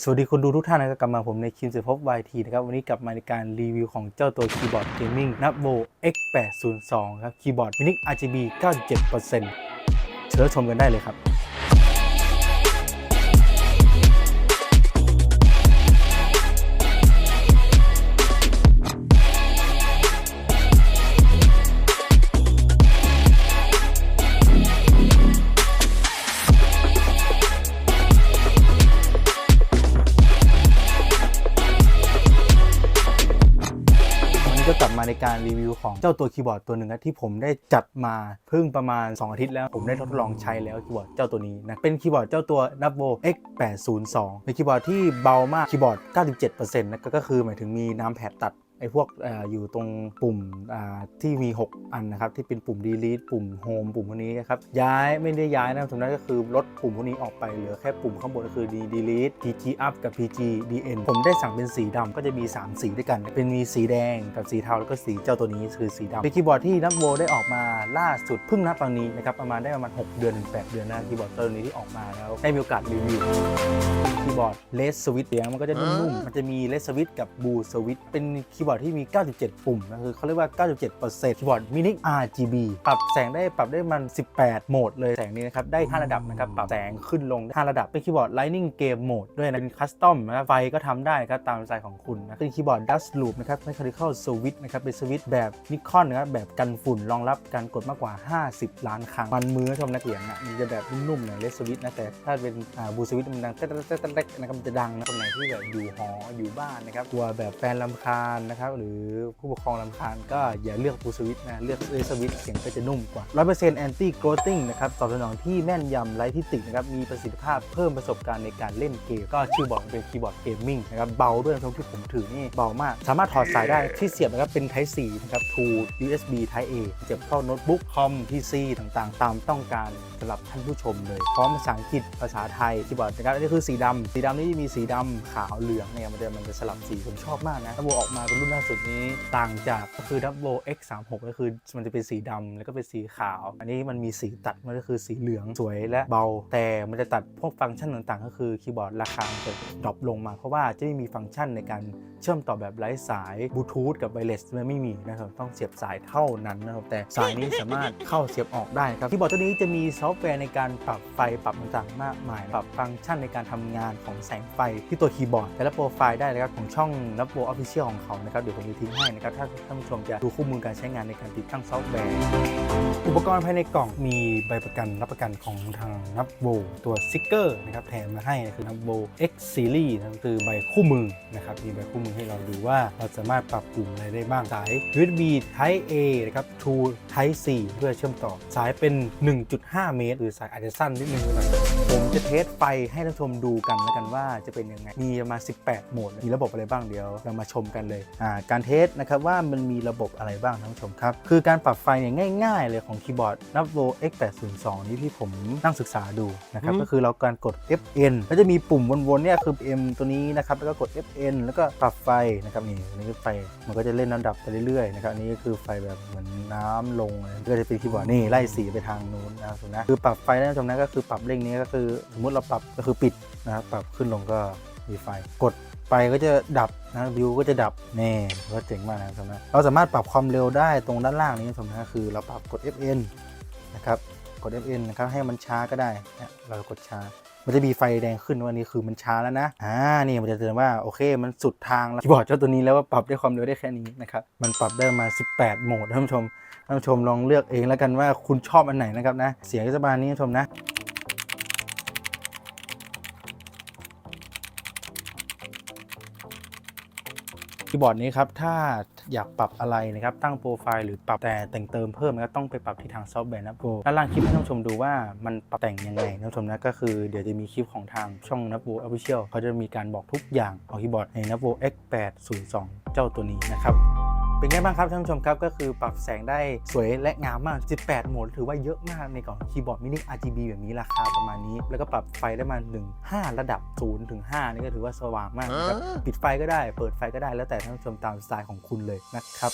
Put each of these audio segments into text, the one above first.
สวัสดีคนดูทุกท่านนะครับกลับมาผมในคิมเซพบ YT นะครับ วันนี้กลับมาในการรีวิวของเจ้าตัวคีย์บอร์ดเกมมิ่งนับโบ X802 ครับ คีย์บอร์ดมินิ RGB 97%เชิญชมกันได้เลยครับ กลับมาในการรีวิวของเจ้าตัวคีย์บอร์ดตัวหนึ่งนะที่ผมได้จัดมาเพิ่งประมาณ 2 อาทิตย์แล้ว ผมได้ทดลองใช้แล้วคีย์บอร์ดเจ้าตัวนี้นะเป็นคีย์บอร์ดเจ้าตัว Navo X802 เป็นคีย์บอร์ดที่เบามากคีย์บอร์ด 97%นะก็คือหมายถึงมีน้ำแผดตัด ไอ้พวกเอออยู่ตรงปุ่มอ่าที่มี 6 อันนะครับ ที่เป็นปุ่ม delete ปุ่ม home ปุ่มพวกนี้นะครับ ย้ายไม่ได้ย้ายนะสมนั้นก็คือลดปุ่มพวกนี้ออกไปเหลือแค่ปุ่มข้างบนก็คือ delete pg up กับ pg dn ผมได้สั่งเป็นสีดำก็จะมี 3 สีด้วยกัน เป็นมีสีแดงกับสีเทาแล้วก็สีเจ้าตัวนี้คือสีดำเป็นคีย์บอร์ดที่นักโวได้ออกมาล่าสุดเพิ่งนับตอนนี้นะครับประมาณได้ประมาณ 6 เดือนถึง8เดือนนะคีย์บอร์ดตัวนี้ที่ออกมาแล้วได้มีโอกาสรีวิวคีย์บอร์ดเลสสวิตเสียงมันก็จะนุ่มๆมันจะมีเลสสวิตกับบูสวิตเป็นคีย์บอร์ดที่มี 97 ปุ่มนะคือเขาเรียกว่า 97%คีย์บอร์ดมินิ RGB ปรับแสงได้ปรับได้มัน 18 โหมดเลยแสงนี้นะครับ ได้ 5 ระดับนะครับ ปรับแสงขึ้นลงได้5ระดับ เป็นคีย์บอร์ด Lightning Game Mode ด้วยนะเป็นคัสตอมนะครับไฟก็ทำได้ครับตามสไตล์ของคุณนะเป็นคีย์บอร์ด Dust Loop นะครับ Mechanical Switch นะครับ เป็นสวิตช์แบบนิคอนนะครับแบบกันฝุ่นรองรับการกดมากกว่า 50 ล้านครั้งมันมือชมนะเสียงอะมันจะแบบนุ่มๆหน่อยเลสสวิตนะแต่ถ้าเป็นอ่าบูสวิตมันดังเต๊ะๆๆๆนะครับมันจะดังนะคนไหนที่แบบอยู่หออยู่บ้านนะครับกลัวแบบแฟนลำคาญนะครับ หรือผู้ปกครองลำคาญก็อย่าเลือกบูสวิตนะเลือกเลสสวิตเสียงก็จะนุ่มกว่า 100% anti growing นะครับตอบสนองที่แม่นยำไร้ที่ตินะครับมีประสิทธิภาพเพิ่มประสบการณ์ในการเล่นเกม ก็ชื่อบอกเป็นคีย์บอร์ดเกมมิ่งนะครับเบาด้วยทั้งที่ผมถือนี่เบามาก สามารถถอดสายได้ที่เสียบนะครับเป็น Type C นะครับ to USB Type A เสียบเข้าโน้ตบุ๊กคอม PC ต่างๆ ตามต้องการสำหรับท่านผู้ชมเลย พร้อมภาษาอังกฤษภาษาไทยคีย์บอร์ดนะครับอันนี้คือสีดำสีดำนี่มีสีดำขาวเหลืองเนี่ยมันจะมันจะสลับสีผมชอบมากนะดับบออกมาเป็นรุนล่าสุดนี้ต่างจากก็คือดับโบ X36 ก็คือมันจะเป็นสีดำแล้วก็เป็นสีขาว อันนี้มันมีสีตัดมันก็คือสีเหลืองสวยและเบา แต่มันจะตัดพวกฟังก์ชันต่างๆ ก็คือคีย์บอร์ดราคาจะดรอปลงมา เพราะว่าจะไม่มีฟังก์ชันในการเชื่อมต่อแบบไร้สายบลูทูธกับไวเลสมันไม่มีนะครับต้องเสียบสายเท่านั้นนะครับแต่สายนี้สามารถเข้าเสียบออกได้ครับคีย์บอร์ดตัวนี้จะมีซอฟต์แวร์ในการปรับไฟปรับต่างๆมากมาย ปรับฟังก์ชันในการทำงานของแสงไฟที่ตัวคีย์บอร์ดแต่ละโปรไฟล์ได้นะครับของช่องนับโบออฟฟิเชียลของเขานะครับเดี๋ยวผมจะทิ้งให้นะครับถ้าท่านผู้ชมจะดูคู่มือการใช้งานในการติดตั้งซอฟต์แวร์ อุปกรณ์ภายในกล่องมีใบประกันรับประกันของทางนับโบตัวซิกเกอร์นะครับแถมมาให้คือนับโบ X Series นะครับคือใบคู่มือนะครับมีใบคู่มือให้เราดูว่าเราสามารถปรับปรุงอะไรได้บ้างสาย USB Type A นะครับ to Type C เพื่อเชื่อมต่อสายเป็น 1.5 เมตร หรือสายอาจจะสั้นนิดนึงหน่อย ผมจะเทสไฟให้ท่านผู้ชมดูกันแล้วกันว่าจะเป็นยังไง มีประมาณ 18 โหมด มีระบบอะไรบ้างเดี๋ยว เรามาชมกันเลยอ่าการเทสนะครับว่ามันมีระบบอะไรบ้างท่านผู้ชมครับ คือการปรับไฟเนี่ยง่าย ๆ เลยของคีย์บอร์ด Navo X802 นี่ที่ผมนั่งศึกษาดูนะครับอืมก็คือเราการกด FN แล้วจะมีปุ่มวนๆเนี่ยคือ M ตัวนี้นะครับแล้วก็กด FN แล้วก็ปรับไฟนะครับนี่อันนี้คือไฟมันก็จะเล่นลำดับไปเรื่อยๆนะครับอันนี้ก็คือไฟแบบเหมือนน้ำลงอะไรก็จะเป็นคีย์บอร์ดนี่ไล่สีไปทางนู้นนะครับนะคือปรับไฟนะท่านผู้ชมนะก็คือปรับเร่งนี้ก็คือสมมติเราปรับก็คือปิดนะครับปรับขึ้นลงก็มีไฟ กดไฟก็จะดับนะวิวก็จะดับแน่ก็เจ๋งมากนะครับนผู้ชมนะเราสามารถปรับความเร็วได้ตรงด้านล่างนี้นผู้ชมนะคือเราปรับกด FN นะครับกด FN นะครับให้มันช้าก็ได้นะเรากดช้ามันจะมีไฟแดงขึ้นว่านี่คือมันช้าแล้วนะ อ่า นี่มันจะเตือนว่าโอเค มันสุดทางแล้วคีย์บอร์ดเจ้าตัวนี้แล้วว่าปรับได้ความเร็วได้แค่นี้นะครับ มันปรับได้มา 18 โหมดท่านผู้ชม ท่านผู้ชมลองเลือกเองแล้วกันว่าคุณชอบอันไหนนะครับนะ เสียงก็จะประมาณนี้ท่านผู้ชมนะ คีย์บอร์ดนี้ครับถ้าอยากปรับอะไรนะครับตั้งโปรไฟล์หรือปรับแต่แต่งเติมเพิ่มนะครับต้องไปปรับที่ทางซอฟต์แวร์นับโบด้านล่างคลิปให้ท่านผู้ชมดูว่ามันปรับแต่งยังไงท่านผู้ชมนะก็คือเดี๋ยวจะมีคลิปของทางช่องนับโบออฟฟิเชียลเขาจะมีการบอกทุกอย่างของคีย์บอร์ดในนับโบ X802 เจ้าตัวนี้นะครับ เป็นไงบ้างครับท่านผู้ชมครับก็คือปรับแสงได้สวยและงามมาก 18 โหมดถือว่าเยอะมากในกล่องคีย์บอร์ดมินิ RGB แบบนี้ราคาประมาณนี้ แล้วก็ปรับไฟได้มา1 5 ระดับ0ถึง5นี่ก็ถือว่าสว่างมากนะครับปิดไฟก็ได้ เปิดไฟก็ได้แล้วแต่ท่านผู้ชมตามสไตล์ของคุณเลยนะครับ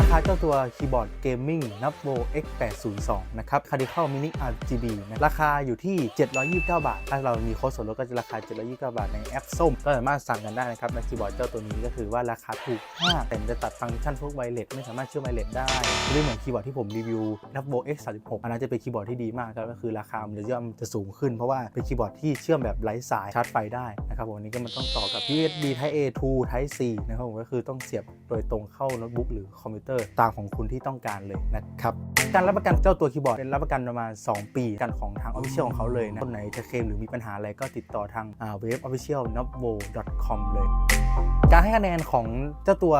ราคาเจ้าตัวคีย์บอร์ดเกมมิ่ง Nubvo X802 นะครับ Cardinal Mini RGB นะราคาอยู่ที่ 729 บาท ถ้าเรามีโค้ดส่วนลดก็จะราคา 729 บาทในแอปส้ม ก็สามารถสั่งกันได้นะครับในคีย์บอร์ดเจ้าตัวนี้ก็คือว่าราคาถูกมากแต่จะตัดฟังก์ชันพวกไวเลสไม่สามารถเชื่อมไวเลสได้ไม่เหมือนคีย์บอร์ดที่ผมรีวิว Nubvo X36 อันนั้นจะเป็นคีย์บอร์ดที่ดีมากครับก็คือราคามันจะย่อมจะสูงขึ้นเพราะว่าเป็นคีย์บอร์ดที่เชื่อมแบบไร้สายชาร์จไฟได้นะครับผมอันนี้ก็มันต้องต่อกับ USB Type A to Type C นะครับผมก็คือต้องเสียบโดยตรงเข้าโน้ตบุ๊กหรือคอมพิวเตอร์ตามของคุณที่ต้องการเลยนะครับการรับประกันเจ้าตัวคีย์บอร์ดเป็นรับประกันประมาณ 2 ปีกันของทาง Official ของเขาเลยนะคนไหนจะเคลมหรือมีปัญหาอะไรก็ติดต่อทางเว็บ official n o v o com เลย การให้คะแนนของเจ้าตัว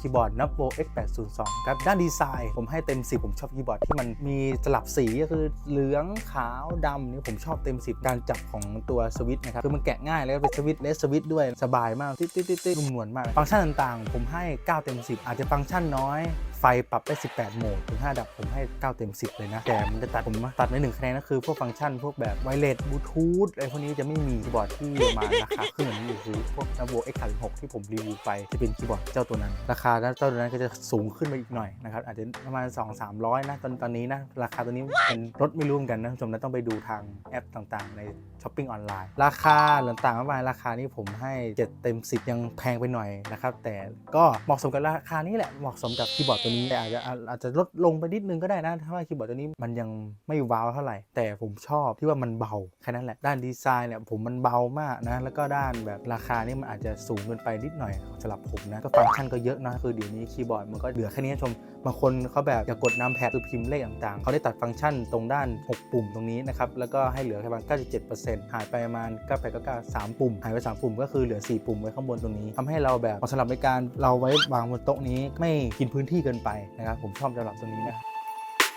คีย์บอร์ด n u b o X802 ครับด้านดีไซน์ผมให้เต็ม 10 ผมชอบคีย์บอร์ดที่มันมีสลับสีก็คือเหลืองขาวดำนี่ผมชอบเต็ม 10 การจับของตัวสวิตช์นะครับคือมันแกะง่ายแล้วเป็นสวิตช์เลสสวิตช์ด้วยสบายมากติ๊ดติ๊ดติ๊ดนุ่มนวลมาก ฟังก์ชันต่างๆ ผมให้ 9 เต็ม 10 อาจจะฟังก์ชันน้อยไฟปรับได้ 18 โหมดถึง 5 ดับผมให้ 9 เต็ม 10 เลยนะ แต่มันจะตัดผมตัดในหนึ่งคะแนนก็คือพวกฟังก์ชัน พวกแบบไวเลสบลูทูธอะไรพวกนี้จะไม่มีคีย์บอร์ดที่มาราคาขึ้นอย่างนี้อยู่คือพวก Nubvo X36 ที่ผมรีวิวไปจะเป็นคีย์บอร์ดเจ้าตัวนั้น ราคาเจ้าตัวนั้นก็จะสูงขึ้นไปอีกหน่อยนะครับอาจจะประมาณ 2 300 นะตอนตอนนี้นะราคาตัวนี้เป็นรถไม่รู้เหมือนกันนะคุณผู้ชมนะต้องไปดูทางแอปต่างๆ ในช้อปปิ้งออนไลน์ ราคาต่างๆมากมายราคานี้ผมให้ 7 เต็ม 10 ยังแพงไปหน่อยนะครับแต่ก็เหมาะสมกับราคานี้แหละเหมาะสมกับคีย์บอร์ดตัวนี้อาจจะอาจจะลดลงไปนิดนึงก็ได้นะถ้าว่าคีย์บอร์ดตัวนี้มันยังไม่ว้าวเท่าไหร่ แต่ผมชอบที่ว่ามันเบาแค่นั้นแหละด้านดีไซน์เนี่ยผมมันเบามากนะแล้วก็ด้านแบบราคานี่มันอาจจะสูงเกินไปนิดหน่อยสำหรับผมนะก็ฟังก์ชันก็เยอะนะคือเดี๋ยวนี้คีย์บอร์ดมันก็เหลือแค่นี้นะชมบางคนเขาแบบอยากกดน้ำแพดคือพิมพ์เลขต่างๆเขาได้ตัดฟังก์ชันตรงด้าน 6 ปุ่มตรงนี้นะครับแล้วก็ให้เหลือแค่ประมาณ97%หายไปประมาณ98 99 3ปุ่ม หายไป 3 ปุ่มก็คือเหลือ 4 ปุ่มไว้ข้างบนตรงนี้ทำให้เราแบบเหมาะสำหรับในการเราไว้วางบนโต๊ะนี้ไม่กินพื้นที่เกินไปนะครับ ผมชอบสำหรับตรงนี้นะ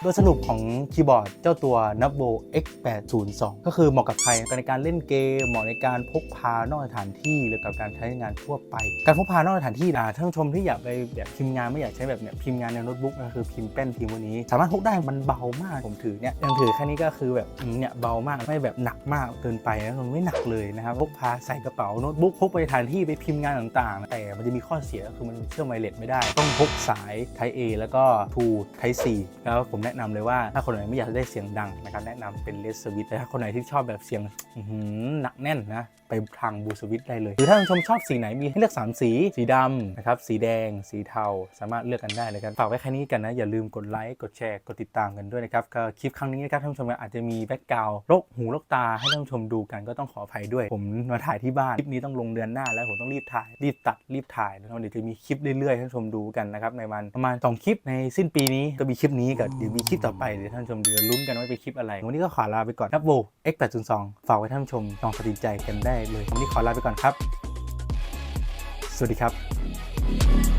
โดยสรุปของคีย์บอร์ดเจ้าตัว nubo X802 ก็คือเหมาะกับใครในการเล่นเกม เหมาะในการพกพานอกสถานที่หรือกับการใช้งานทั่วไป การพกพานอกสถานที่นะท่านชมที่อยากไปแบบพิมพ์งานไม่อยากใช้แบบเนี่ยพิมพ์งานในโน้ตบุ๊กนะคือพิมพ์แป้นพิมพ์วันนี้ สามารถพกได้มันเบามากผมถือเนี่ยยังถือแค่นี้ก็คือแบบเนี่ยเบามากไม่แบบหนักมากเกินไปนะมันไม่หนักเลยนะครับพกพาใส่กระเป๋าโน้ตบุ๊กพกไปสถานที่ไปพิมพ์งานต่างๆ แต่มันจะมีข้อเสียก็คือมันเชื่อมไวเลสไม่ได้ ต้องพกสาย Type A แล้วก็ to Type C แล้วผมแนะนำเลยว่าถ้าคนไหนไม่อยากได้เสียงดังนะครับแนะนำเป็นเลสสวิตแต่ถ้าคนไหนที่ชอบแบบเสียงหนักแน่นนะไปทางบูสวิตได้เลย หรือถ้าท่านชมชอบสีไหนมีให้เลือก 3 สี สีดำนะครับ สีแดง สีเทา สามารถเลือกกันได้เลยกันฝากไว้แค่นี้กันนะ อย่าลืมกดไลค์ กดแชร์ กดติดตามกันด้วยนะครับ ก็คลิปครั้งนี้นะครับท่านผู้ชมอาจจะมีแบ็กกราวด์รกหูรกตาให้ท่านผู้ชมดูกันก็ต้องขออภัยด้วย ผมมาถ่ายที่บ้าน คลิปนี้ต้องลงเดือนหน้าแล้วผมต้องรีบถ่าย รีบตัด รีบถ่ายนะครับเดี๋ยวจะมีคลิปเรื่อยๆให้ท่านผู้ชมดูกันนะครับในวันประมาณสองคลิปในสิ้นปีนี้ก็มีคลิปนี้กับเดี๋ยวมีคลิปต่อไปเดี๋ยวท่านชมเดี๋ยวลุ้นกันว่าเป็นคลิปอะไร วันนี้ก็ขอลาไปก่อนนับโบ X802 ฝากไว้ท่านชมลองตัดสินใจกันได้เลย วันนี้ขอลาไปก่อนครับ สวัสดีครับ